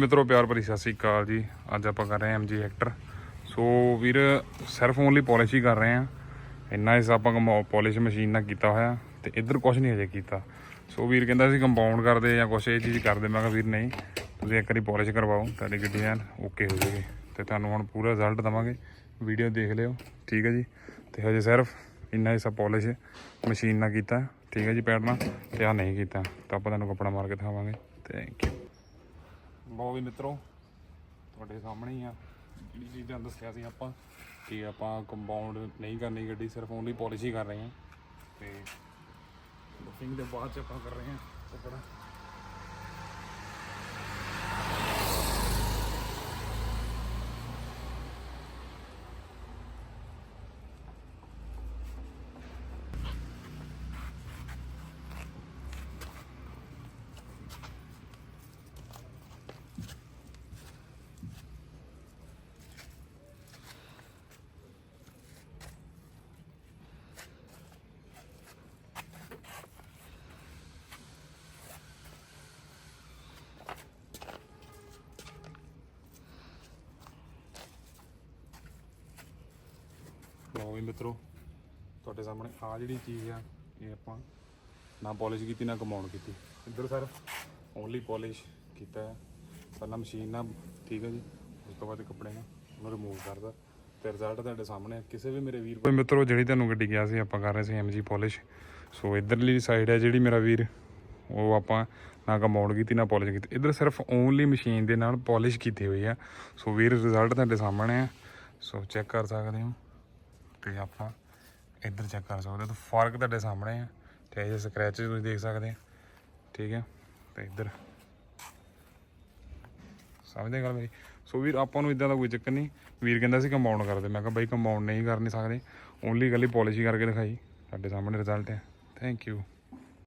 ਮਿੱਤਰੋ, ਪਿਆਰ ਭਰੀ ਸਤਿ ਸ੍ਰੀ ਅਕਾਲ ਜੀ। ਅੱਜ ਆਪਾਂ ਕਰ ਰਹੇ ਹਾਂ ਐਮਜੀ ਹੈਕਟਰ ਸੋ ਵੀਰ, ਸਿਰਫ ਓਨਲੀ ਪਾਲਿਸ਼ ਹੀ ਕਰ ਰਹੇ ਹਾਂ। ਇੰਨਾ ਇਸ ਆਪਾਂ ਪਾਲਿਸ਼ ਮਸ਼ੀਨ ਨਾਲ ਕੀਤਾ ਹੋਇਆ ਤੇ ਇੱਧਰ ਕੁਝ ਨਹੀਂ ਹਜੇ ਕੀਤਾ। ਸੋ ਵੀਰ ਕਹਿੰਦਾ ਸੀ ਕੰਪਾਊਂਡ ਕਰਦੇ ਜਾਂ ਕੁਝ ਇਹ ਚੀਜ਼ ਕਰਦੇ। ਮੈਂ ਕਿਹਾ, ਵੀਰ, ਨਹੀਂ। ਤੁਸੀਂ ਇੱਕ ਵਾਰੀ ਪਾਲਿਸ਼ ਕਰਵਾਓ, ਤੁਹਾਡੀ ਗੱਡੀ ਐਨ ਓਕੇ ਹੋ ਜਾਏਗੀ। ਤੇ ਤੁਹਾਨੂੰ ਹੁਣ ਪੂਰਾ ਰਿਜ਼ਲਟ ਦਵਾਂਗੇ। ਵੀਡੀਓ ਦੇਖ ਲਿਓ। ਠੀਕ ਹੈ ਜੀ? ਤੇ ਹਜੇ ਸਿਰਫ ਇੰਨਾ ਹੀ ਸਾ ਪਾਲਿਸ਼ ਮਸ਼ੀਨ ਨਾਲ ਕੀਤਾ। ਠੀਕ ਹੈ ਜੀ ਪੈਡਲਾਂ ਤੇ ਆ ਨਹੀਂ ਕੀਤਾ। ਤਾਂ ਆਪਾਂ ਤੁਹਾਨੂੰ ਕੱਪੜਾ ਮਾਰ ਕੇ ਦਿਖਾਵਾਂਗੇ। ਥੈਂਕ ਯੂ ਬਹੁਤ ਵੀ ਮਿੱਤਰੋ, ਤੁਹਾਡੇ ਸਾਹਮਣੇ ਹੀ ਆ। ਜਿਹੜੀ ਚੀਜ਼ਾਂ ਦੱਸਿਆ ਸੀ ਆਪਾਂ, ਕਿ ਆਪਾਂ ਕੰਪਾਊਂਡ ਨਹੀਂ ਕਰਨੀ ਗੱਡੀ, ਸਿਰਫ ਓਨਲੀ ਪਾਲਿਸ਼ ਹੀ ਕਰ ਰਹੇ ਹਾਂ। ਤੇ ਬੁਕਿੰਗ ਦੇ ਬਾਅਦ ਚ ਆਪਾਂ ਕਰ ਰਹੇ ਹਾਂ। ਕੱਪੜਾ ਲਓ ਵੀ ਮਿੱਤਰੋ? ਤੁਹਾਡੇ ਸਾਹਮਣੇ ਆ ਜਿਹੜੀ ਚੀਜ਼ ਆ, ਇਹ ਆਪਾਂ ਨਾ ਪਾਲਿਸ਼ ਕੀਤੀ, ਨਾ ਕਮਾਉਣ ਕੀਤੀ। ਇੱਧਰ ਸਰ ਓਨਲੀ ਪਾਲਿਸ਼ ਕੀਤਾ ਹੈ। ਪਹਿਲਾਂ ਮਸ਼ੀਨ ਨਾਲ ਠੀਕ ਹੈ ਜੀ? ਉਸ ਤੋਂ ਬਾਅਦ ਕੱਪੜੇ ਨਾਲ ਉਹਨੂੰ ਰਿਮੂਵ ਕਰਦਾ ਤੇ ਰਿਜ਼ਲਟ ਤੁਹਾਡੇ ਸਾਹਮਣੇ ਆ। ਕਿਸੇ ਵੀ ਮੇਰੇ ਵੀਰ ਕੋਈ ਮਿੱਤਰੋ, ਜਿਹੜੀ ਤੁਹਾਨੂੰ ਗੱਡੀ ਗਿਆ ਸੀ, ਆਪਾਂ ਕਰ ਰਹੇ ਸੀ ਐਮਜੀ ਪਾਲਿਸ਼ ਸੋ ਇਧਰਲੀ ਸਾਈਡ ਹੈ ਜਿਹੜੀ ਮੇਰਾ ਵੀਰ, ਉਹ ਆਪਾਂ ਨਾ ਕੰਪਾਊਂਡ ਕੀਤੀ, ਨਾ ਪਾਲਿਸ਼ ਕੀਤੀ। ਇੱਧਰ ਸਿਰਫ ਓਨਲੀ ਮਸ਼ੀਨ ਦੇ ਨਾਲ ਪਾਲਿਸ਼ ਕੀਤੀ ਹੋਈ ਆ। ਸੋ ਵੀਰ ਰਿਜ਼ਲਟ ਤੁਹਾਡੇ ਸਾਹਮਣੇ ਆ। ਸੋ ਚੈੱਕ ਕਰ ਸਕਦੇ ਹੋ। ਤੇ ਆਪਾਂ ਇੱਧਰ ਚੈੱਕ ਕਰ ਸਕਦੇ ਹੋ। ਤਾਂ ਫ਼ਰਕ ਤੁਹਾਡੇ ਸਾਹਮਣੇ ਆ ਤੇ ਇਹ ਸਕ੍ਰੈਚ ਤੁਸੀਂ ਦੇਖ ਸਕਦੇ ਆ। ਠੀਕ ਹੈ ਤੇ ਇੱਧਰ। ਸਮਝਦੇ ਗੱਲ ਮੇਰੀ? ਸੋ ਵੀਰ, ਆਪਾਂ ਨੂੰ ਇਦਾਂ ਦਾ ਕੋਈ ਚੱਕਰ ਨਹੀਂ। ਵੀਰ ਕਹਿੰਦਾ ਸੀ ਕੰਪਾਊਂਡ ਕਰਦੇ ਮੈਂ ਕਿਹਾ ਬਾਈ ਕੰਪਾਊਂਡ ਨਹੀਂ ਕਰ ਨਹੀਂ ਸਕਦੇ। ਓਨਲੀ ਗੱਲੀ ਪਾਲਿਸ਼ ਕਰਕੇ ਦਿਖਾਈ। ਤੁਹਾਡੇ ਸਾਹਮਣੇ ਰਿਜ਼ਲਟ ਹੈ ਥੈਂਕ ਯੂ